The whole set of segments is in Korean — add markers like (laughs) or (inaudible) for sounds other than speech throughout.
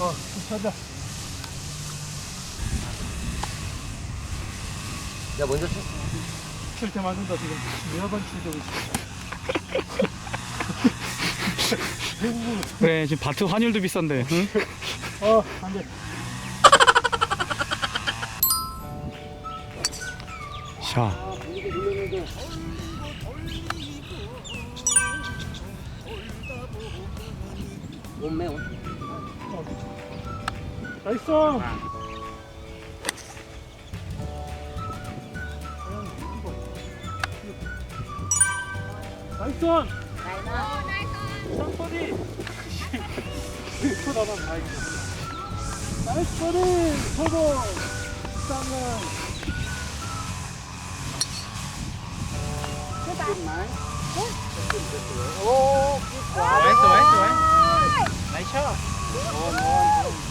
어, 찾아. 야 먼저 쳐. 칠때 맞는다 지금 여번 출되고 있어. 그래 지금 바트 환율도 비싼데 응? 어, 안 돼. 샤 나이스. 나이스. 쌍버디. 쳐다봐, 나이스. 나이스 버디. 서고. 쌍은. 오, สวยสวยสวยไหนชอบ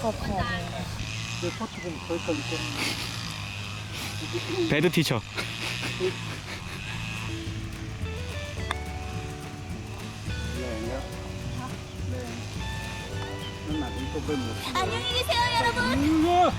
내 포트 좀 거기까지 있어. 배드 티쳐 안녕히 계세요 여러분. 이거.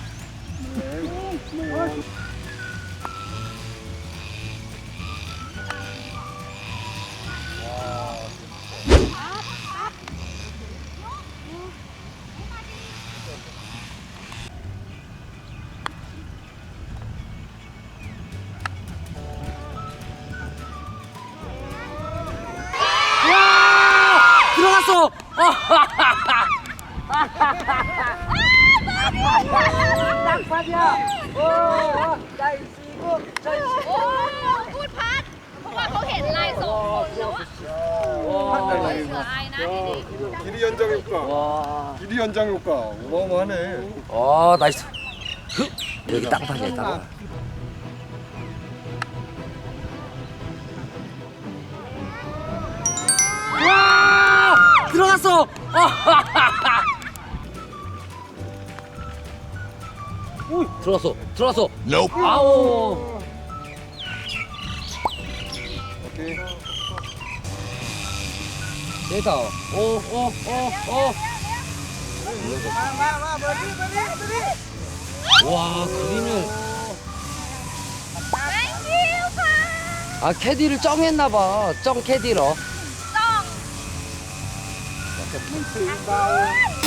야, 길이 연장 효과. 와. 길이 연장 효과 어마어마하네. 아 나이스. 흡. 여기 땅판이야 땅판. 와 들어갔어. (laughs) 들어갔어 들어갔어. 아오. 됐다. 오오오 오. 와 그린을 땡큐 파 아 캐디를 쩡했나봐 쩡 캐디로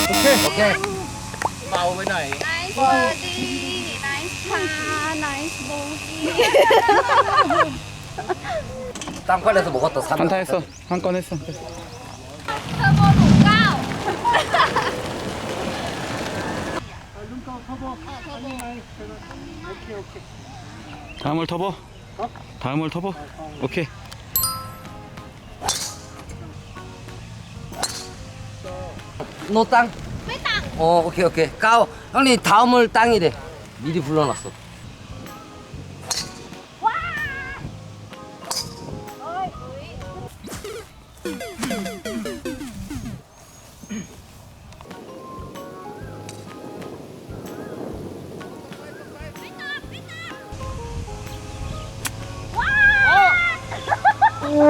오케이 오케이 เบาไปหน่อย ไนส์บอดี้ไนส์พาไนส์โบกี้ 땅판에서 먹었다 3 한타 했어 한 건 했어 다음을 터보. 어? 다음을 터보. 오케이. 너 땅? 왜 땅? 어 오케이 오케이. 까오 형님 다음을 땅이래. 미리 불러놨어. า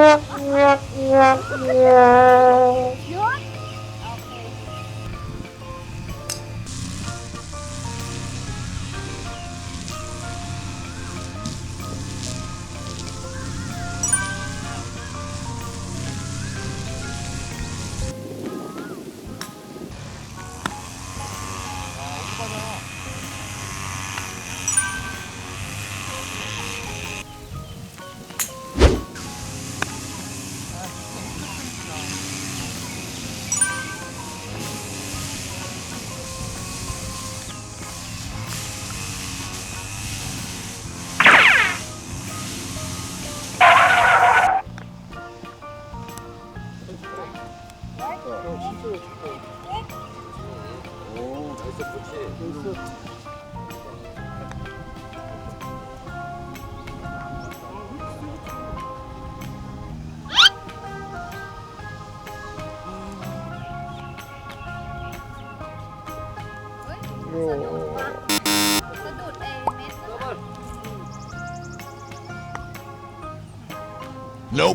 너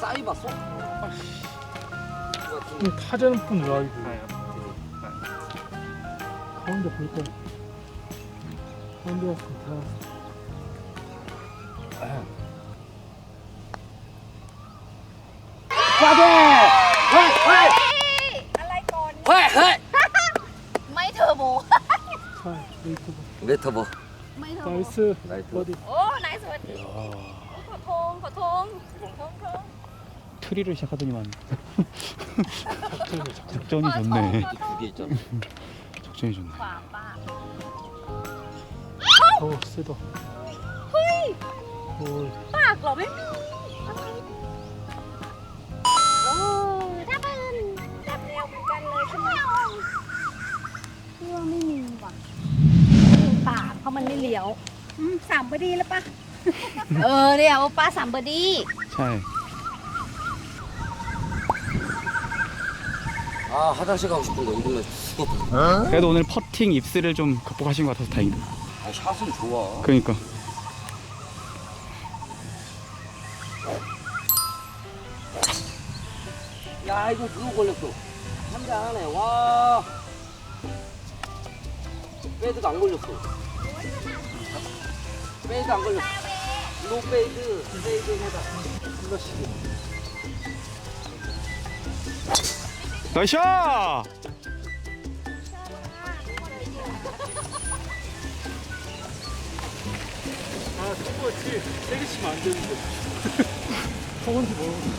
싸이 봤어? 타자는 분 라이브 가운데 볼까 가운데 왔습니다 빠져! 헐, 헐! อะไรก่อน 헐, 헐! ไม่เทอร์โบ 자 레이트가 메터버. ไม่เทอร์โบ 나이스 나이스. 버디 โอ้ นายสวัสดีขอโทงขอโทงขอโทงโทง 트리를 시작하더니만 작전이 ขอโทง 좋네. ขอโทง 두 개 있잖아. 작전이 좋네. ขวาป้า 어 세다 เฮ้ย 오 ปากเหรอไม่มีโอ้ถ้าเป็นแบบแนวเหมือนกันเลยใช่ไหมเพื่อไม่มีว่ะไม่มีปากเพราะมันไม่เลี้ยวอืมสามบดีแล้วปะ (laughs) เออเนี่ยว่าป้าสามบดี 잘. 아, 화장실 가고 싶은데 이러면 (laughs) 죽었거든. 그래도 오늘 퍼팅 입스를 좀 극복하신 것 같아서 다행이다. 아, 샷은 좋아. 그러니까. 야, 이거 누구 걸렸어? 한장 하네. 와. 페이드가 안 걸렸어. 페이드 안 걸렸어. 로우 페이드, 페이드 해봐. 플러시기. 나이스! 아, 스포츠 세개 치면 안 되는데. (laughs) 저건지 모르겠어. 뭐.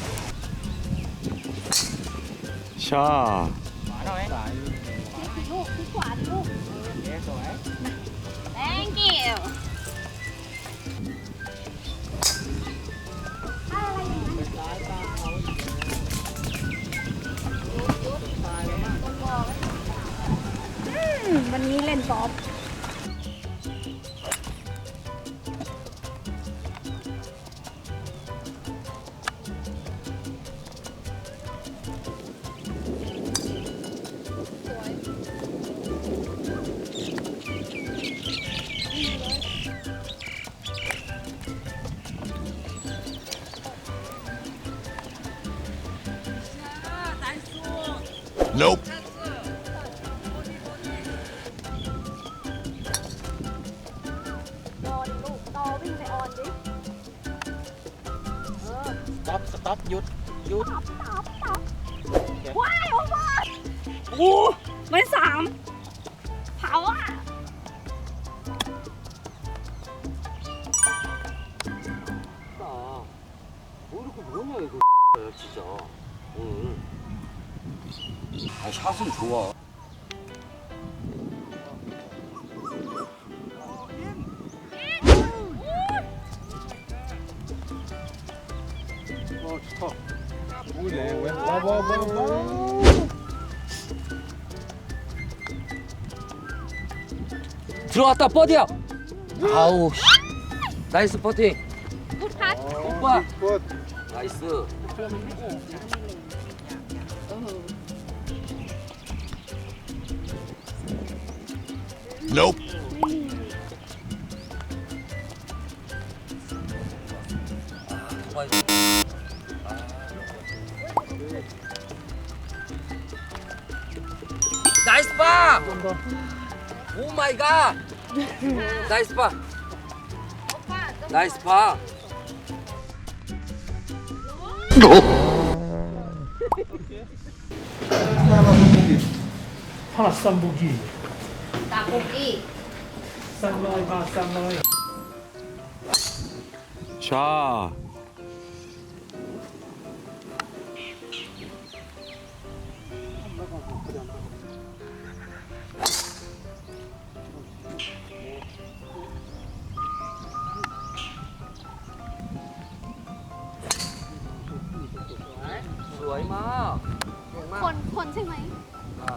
Thank you. วันนี้เล่นกอล์ฟ 샷은 좋아. 어, 와 좋다. 뭐네? 와와와와. 들어갔다 버디야. 아우. 나이스 버디. 어, 오빠. 나이스. 어, Nope. 나이스 바! 오 마이 갓! 나이스 바! 나이스 바! 하나 쌈보기. 하나 쌈보기. คุกกี้สั่งเลยบาสั่งเลยชาสวยมาก คนคนใช่ไหม ใช่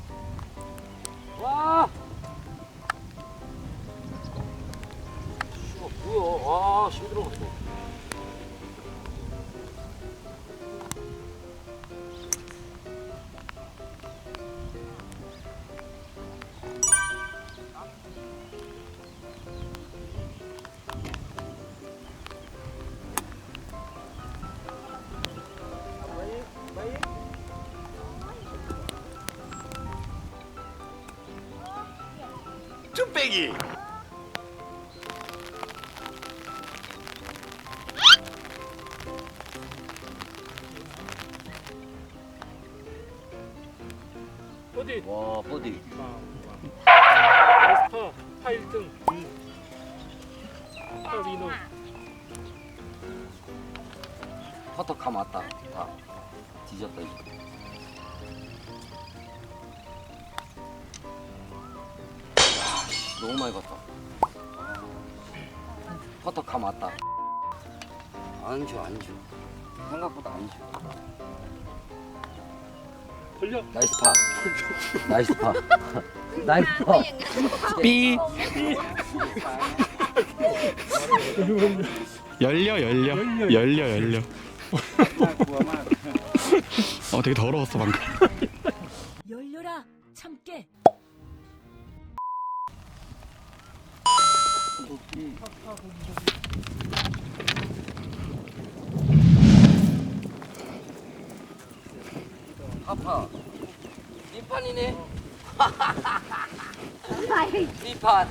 쭈빼기. 어디? 와, 버디. 에스파 파 1등. 파 위너. 퍼터카 맞다. 다. 뒤졌다, 이거. 너무 많이 갔다. 퍼터카 맞다. 안 줘, 안 줘. 생각보다 안 줘. 걸려. 나이스 파. 나이스 파. (laughs) 나이스 파. 삐. 열려 열려 열려 열려. (laughs) 어 되게 더러웠어 방금. 열려라 참깨 아파. 네 판이네. 네 판.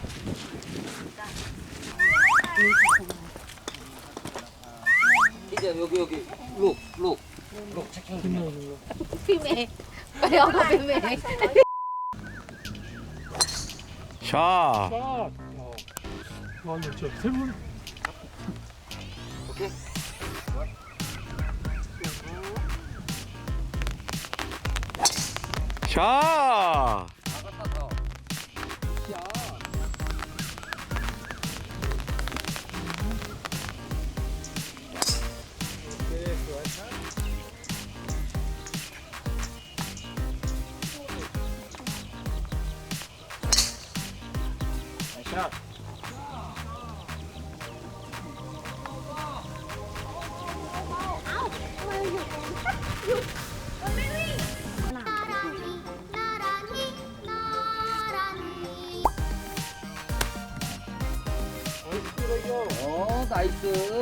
이제 여기 여기 룩 룩. 룩 체킹 좀 비매. 빨리 하고 비매. 샷. 맞았죠. 세 분. 오케이. 자. 어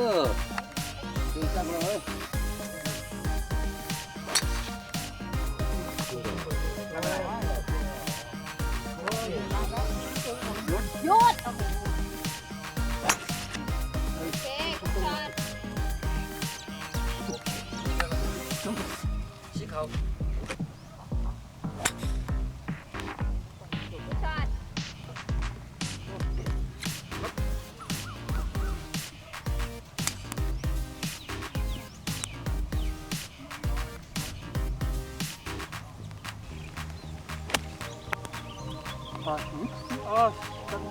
아, 짜증나.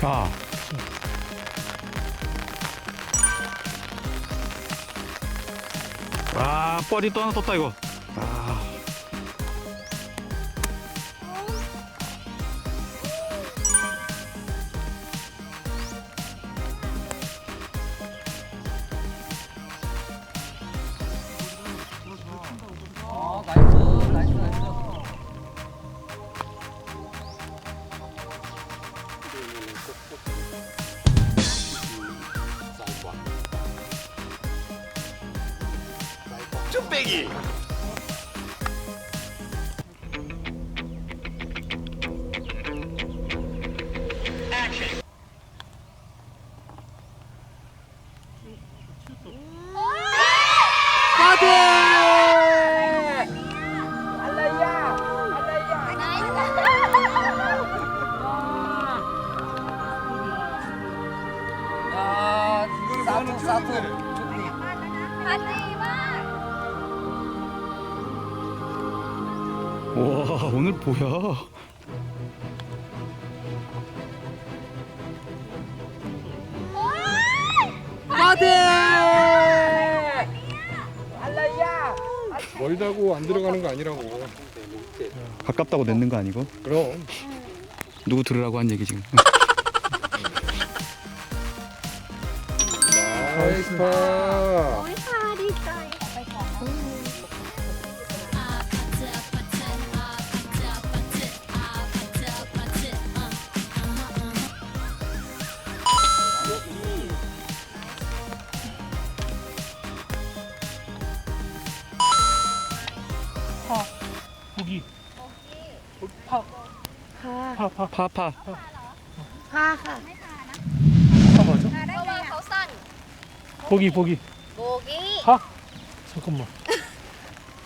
샤. 아, 뻘이 또 하나 떴다 이거. 멀다고 안 들어가는 거 아니라고. 가깝다고 냈는 거 아니고? 그럼. 누구 들으라고 한 얘기 지금? 나이스 파. 파, 파. 파파 พาค่ะ 파 맞아? เพราะว่าเขาสั้น 고기, 고기. โบกี้ 파? 잠깐만.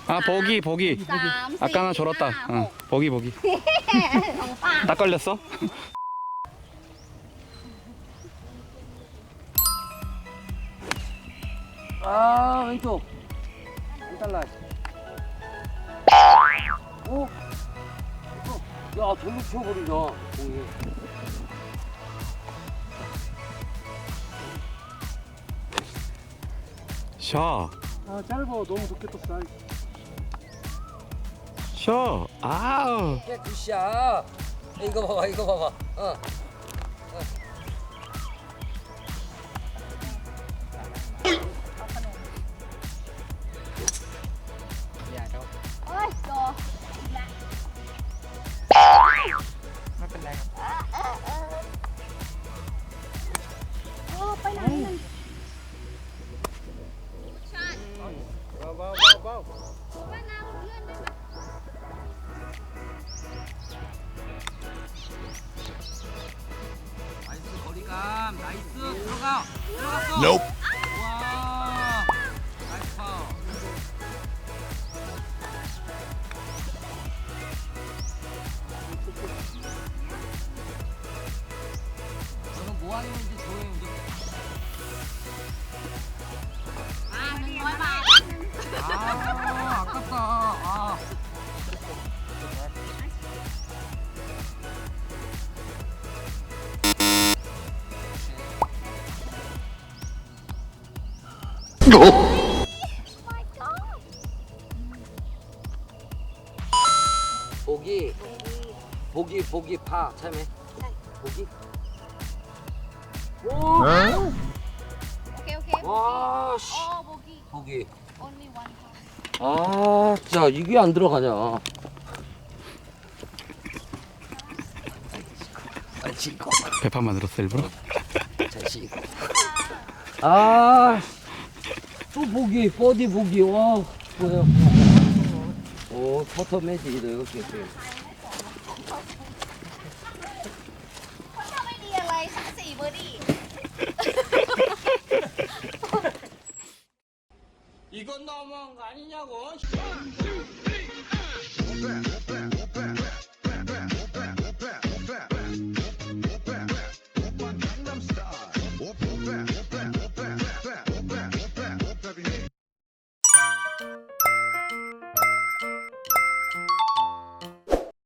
아 보기 보기 สามสี่ 아까나 졸었다 ห้าห 어, ก 보기 보기 ของป้า 딱 걸렸어? 아 왼쪽 한 달러 야 돌로 치워버린다 공이 샤 아, 짧아. 너무 높게 떴어. 아이. 샤 아우 야 굿샷 이거 봐봐 이거 봐봐 어. 들어가 들어갔어 와 어? 보기 보기 보기 파 참해 보기 오! 오케이 오케이. 와 씨. 어 보기. 보기 아자 이게 안 들어가냐 배판 만들었어 일부러 자식 아 또 보기, 버디 보기. 와, 뭐야. 오, 퍼터 매지 이렇게. 또. คนทำไม่ดีอะไรสามสี่เบอร์ดี้ 이건 너무한 거 아니냐고.